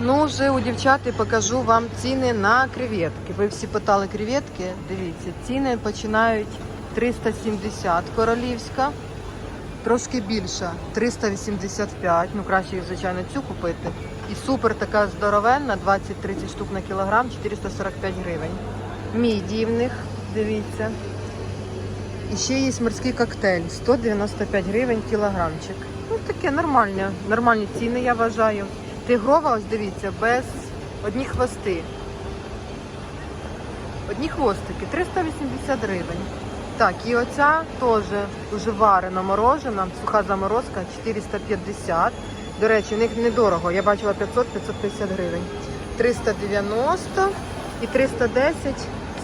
Ну, вже у дівчат покажу вам ціни на креветки. Ви всі питали креветки. Дивіться, ціни починають 370 королівська, трошки більша 385. Ну, краще, звичайно, цю купити. І супер така здоровенна, 20-30 штук на кілограм, 445 гривень. Міді в них, дивіться. І ще є морський коктейль 195 гривень кілограмчик. Ну таке нормальне, нормальні ціни, я вважаю. Тигрова, ось дивіться, без одні хвости. Одні хвостики, 380 гривень. Так, і оця теж уже варена морожена, суха заморозка 450. До речі, у них недорого. Я бачила 500-550 гривень. 390 і 310.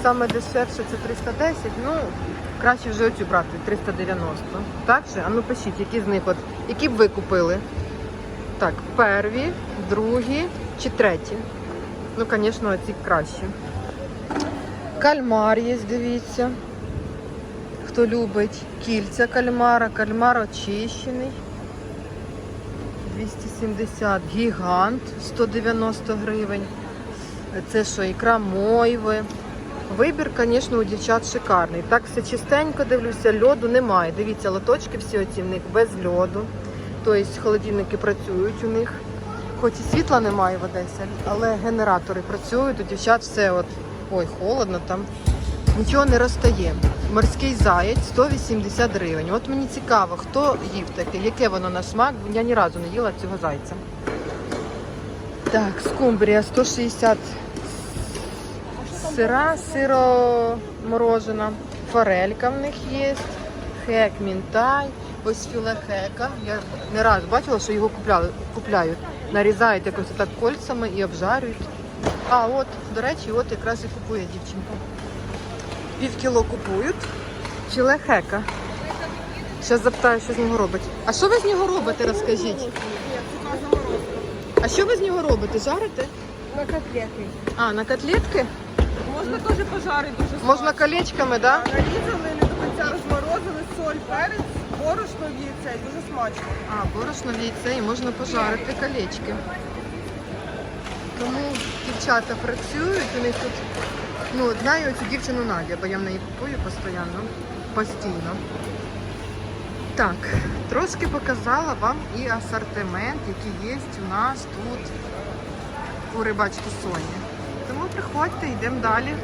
Саме дешевше це 310. Ну, краще вже оцю брати 390. Так же? А ну пишіть, які з них от, які б ви купили? Так, перві, другі чи треті. Ну, звісно, ці кращі. Кальмар є, дивіться. Хто любить кільця кальмара, кальмар очищений. 270 гігант 190 гривень. Це що, ікра мойви. Вибір, звісно, у дівчат шикарний. Так все чистенько дивлюся, льоду немає. Дивіться, лоточки всі оці в них без льоду. Тобто холодильники працюють у них. Хоч і світла немає в Одесі, але генератори працюють, у дівчат все от. Ой, холодно там. Нічого не розтає. Морський заєць 180 гривень. От мені цікаво, хто їв таке, яке воно на смак, я ні разу не їла цього зайця. Так, скумбрія 160 сира, сиро морожена, форелька в них є, хек мінтай, ось філе хека. Я не раз бачила, що його купляли, купляють. Нарізають якось так кольцями і обжарюють. А от, до речі, от якраз і купує дівчинка. Пів кіло купують. Філе хека. Зараз запитаю, що з нього робить. А що ви з нього робите, розкажіть? А що ви з нього робите? Жарите? На котлети. А, на котлетки? Можна теж пожарити дуже Можна колечками, так? Да? Нарізали, не до кінця розморозили, соль, перець, борошно в яйце, дуже смачно. А, борошно в яйце і можна пожарити колечки. Тому дівчата працюють, у них тут, ну, знаю цю дівчину Надя, бо я в неї купую постійно, постійно. Так, трошки показала вам і асортимент, який є у нас тут у рибачки Соні. Тому приходьте, йдемо далі.